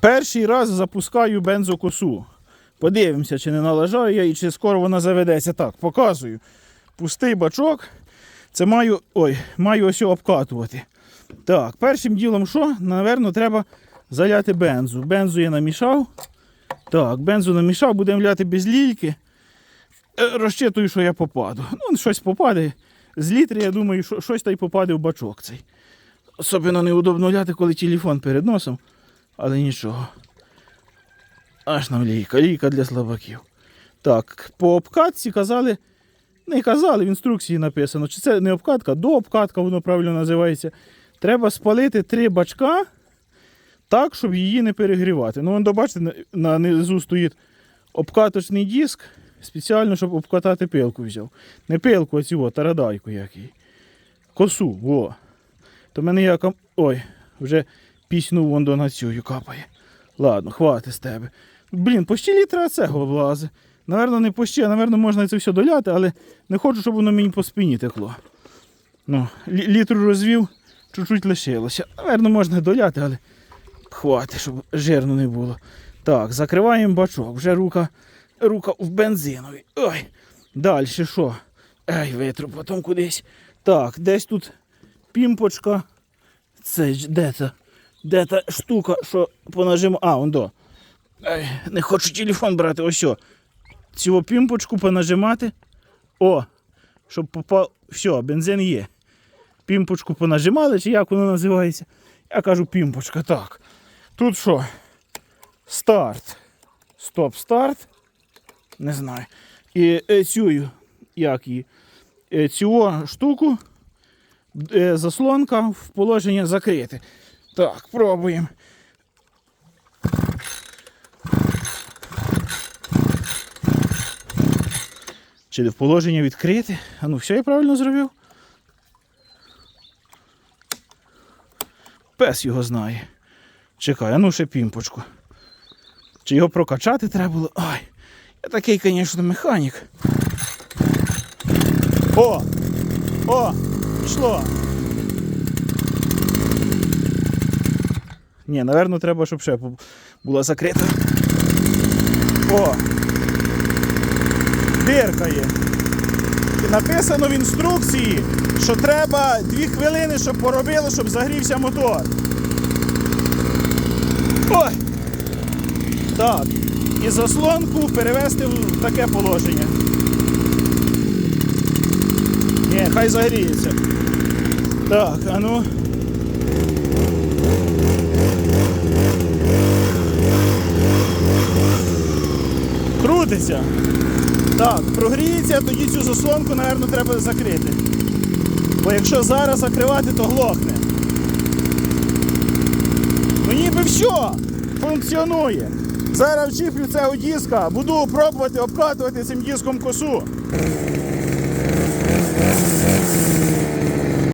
Перший раз запускаю бензокосу. Подивимося, чи не налажаю я і чи скоро вона заведеться. Так, показую. Пустий бачок. Це маю. Ой, маю ось обкатувати. Так, першим ділом що? Наверно, треба заляти бензу. Бензу я намішав. Так, бензу намішав, будемо ляти без лільки. Е, Розчитую, що я попаду. Ну, щось попаде. З літри, я думаю, що щось та й попаде в бачок цей. Особливо неудобно ляти, коли телефон перед носом, але нічого. Аж нам лійка, лійка для слабаків. Так, по обкатці казали, не казали, в інструкції написано, чи це не обкатка, до обкатка воно правильно називається. Треба спалити три бачка так, щоб її не перегрівати. Ну, вон, бачите, на, низу стоїть обкаточний диск, спеціально, щоб обкатати пилку взяв. Не пилку, а цього, тарадайку який. Косу, во. То в мене як. Ой, вже піснув вон до на цю капає. Ладно, хватить з тебе. Блін, почти літра цього влазить. Наверно, не почти, а наверно, можна це все доляти, але не хочу, щоб воно мені по спині текло. Ну, лі- літру розвів, чуть-чуть лишилося. Наверно, можна доляти, але хватить, щоб жирно не було. Так, закриваємо бачок. Вже рука, рука в бензинові. Ой. Далі що? Ай, витру потім кудись. Так, десь тут пімпочка. Це де це? Де та штука, що понажиму. А, он до. Ай, не хочу телефон брати, ось що. Цю пімпочку понажимати. О, щоб попав. Все, бензин є. Пімпочку понажимали, чи як воно називається? Я кажу пімпочка, так. Тут що? Старт. Стоп-старт. Не знаю. І е, цю, як її, е, цю штуку, е, заслонка в положення закрити. Так, пробуємо. Чи в положення відкрити? А ну, все я правильно зробив? Пес його знає. Чекай, а ну ще пімпочку. Чи його прокачати треба було? Ай, я такий, звісно, механік. О! О! Пішло! Ні, напевно, треба, щоб ще бу- була закрита. О! Дирка є. І написано в інструкції, що треба 2 хвилини, щоб поробили, щоб загрівся мотор. Ой! Так. І заслонку перевести в таке положення. Ні, хай загріється. Так, а ну. Крутиться. Так, прогріється, тоді цю заслонку, напевно, треба закрити. Бо якщо зараз закривати, то глохне. Ну ніби все, функціонує. Зараз вчіплю цього диска, буду пробувати обкатувати цим диском косу.